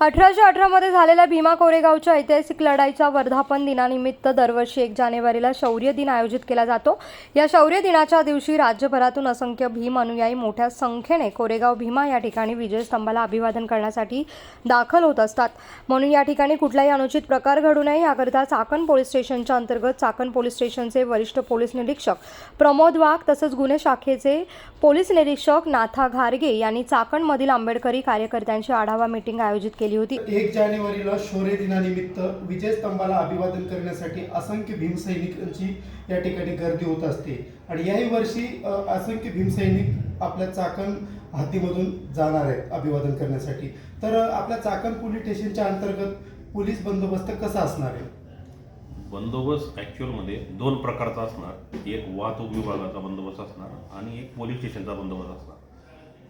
अठराशे अठरामध्ये झालेल्या भीमा कोरेगावच्या ऐतिहासिक लढाईच्या वर्धापन दिनानिमित्त दरवर्षी एक जानेवारीला शौर्य दिन आयोजित केला जातो. या शौर्य दिनाच्या दिवशी राज्यभरातून असंख्य भीम अनुयायी मोठ्या संख्येने कोरेगाव भीमा या ठिकाणी विजयस्तंभाला अभिवादन करण्यासाठी दाखल होत असतात. म्हणून या ठिकाणी कुठलाही अनुचित प्रकार घडू नये याकरिता चाकण पोलीस स्टेशनच्या अंतर्गत चाकण पोलीस स्टेशनचे वरिष्ठ पोलीस निरीक्षक प्रमोद वाघ तसंच गुन्हे शाखेचे पोलीस निरीक्षक नाथा घारगे यांनी चाकणमधील आंबेडकरी कार्यकर्त्यांची आढावा मीटिंग आयोजित केली. होती. एक जानेवारीला शौर्य दिनानिमित्त विजयस्तंभाला अभिवादन करण्यासाठी असंख्य भीमसैनिकांची या ठिकाणी गर्दी होत असते. आणि याही वर्षी असंख्य भीमसैनिक आपल्या चाकण हद्दीमधून जाणार आहेत अभिवादन करण्यासाठी. तर आपल्या चाकण पोलीस स्टेशनच्या अंतर्गत पोलीस बंदोबस्त कसा असणार आहे? बंदोबस्त ॲक्च्युअलमध्ये दोन प्रकारचा असणार. एक वाहतूक विभागाचा बंदोबस्त असणार आणि एक पोलीस स्टेशनचा बंदोबस्त असणार.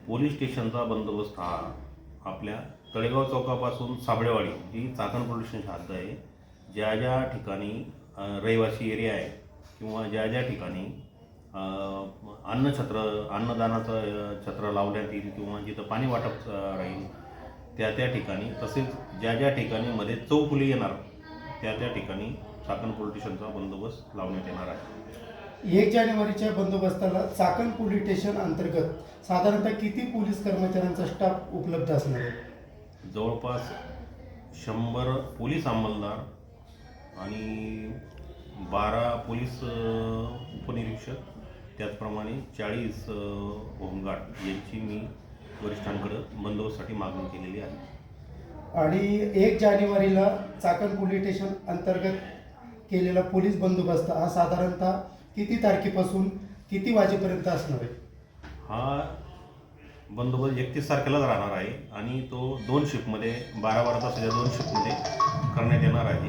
पोलीस स्टेशनचा बंदोबस्त हा आपल्या तळेगाव चौकापासून साबळेवाडी ही चाकण पोलीस स्टेशन हद्द आहे. ज्या ज्या ठिकाणी रहिवासी एरिया आहे किंवा ज्या ज्या ठिकाणी अन्नछत्र अन्नदानाचं छत्र लावण्यात येईल किंवा जिथं पाणी वाटप राहील त्या त्या ठिकाणी तसेच ज्या ज्या ठिकाणी मध्ये चौफुली येणार त्या त्या ठिकाणी चाकण पोलीस स्टेशनचा बंदोबस्त लावण्यात येणार आहे. एक जानेवारीच्या बंदोबस्ताला चाकण पोलीस स्टेशन अंतर्गत साधारणतः किती पोलीस कर्मचाऱ्यांचा स्टाफ उपलब्ध असणार आहे? जवळपास शंभर पोलीस अंमलदार आणि बारा पोलीस उपनिरीक्षक त्याचप्रमाणे चाळीस होमगार्ड यांची मी वरिष्ठांकडं बंदोबस्तसाठी मागणी केलेली आहे. आणि एक जानेवारीला चाकण पोलीस स्टेशन अंतर्गत केलेला पोलीस बंदोबस्त हा साधारणतः किती तारखेपासून किती वाजेपर्यंत असणार आहे? हा बंदोबस्त एकतीस तारखेलाच राहणार आहे आणि तो दोन शिफ्टमध्ये बारा बारा तासाच्या दोन शिफ्टमध्ये करण्यात येणार आहे.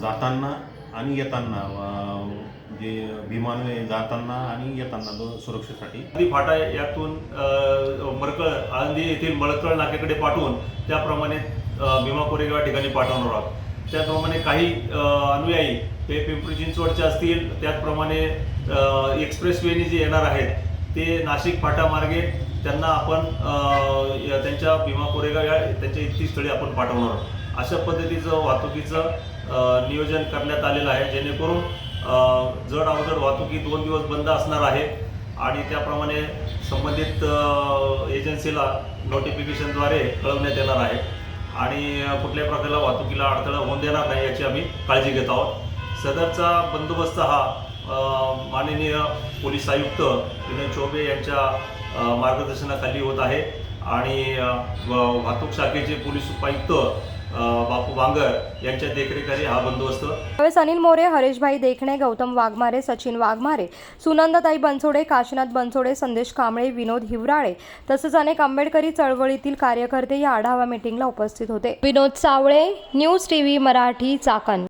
जाताना आणि येताना जे विमाने जाताना आणि येताना दोन सुरक्षेसाठी. फाटा यातून मळकळ आळंदी येथील मळकळ नाक्याकडे पाठवून त्याप्रमाणे भीमा कोरेगाव ठिकाणी पाठवणार आहोत. त्याचप्रमाणे काही अनुयायी ते पिंपरी चिंचवडचे असतील त्याचप्रमाणे एक्सप्रेस वेने जे येणार आहेत ते नाशिक फाटा मार्गे त्यांना आपण या त्यांच्या भीमा कोरेगाव या त्यांच्या इच्छितस्थळी आपण पाठवणार आहोत. अशा पद्धतीचं वाहतुकीचं नियोजन करण्यात आलेलं आहे. जेणेकरून जड अवजड वाहतुकी दोन दिवस बंद असणार आहे आणि त्याप्रमाणे संबंधित एजन्सीला नोटिफिकेशनद्वारे कळवण्यात येणार आहे. आणि कुठल्या कुठल्याही प्रकारला वाहतुकीला अडथळा होऊन देणार नाही याची आम्ही काळजी घेत आहोत. सदरचा बंदोबस्त हा माननीय पोलीस आयुक्त विनोद चौबे यांच्या मार्गदर्शनाखाली होत आहे. आणि वाहतूक शाखेचे पोलीस उपायुक्त बापू बांगर यांच्या देखरेखीखाली हा बंदोबस्त. त्यावेळेस अनिल मोरे हरेशभाई देखणे गौतम वाघमारे सचिन वाघमारे सुनंदाताई बनसोडे काशीनाथ बनसोडे संदेश कांबळे विनोद हिवराळे तसंच अनेक आंबेडकरी चळवळीतील कार्यकर्ते या आढावा मीटिंगला उपस्थित होते. Vinod Savale news TV Marathi Chakan.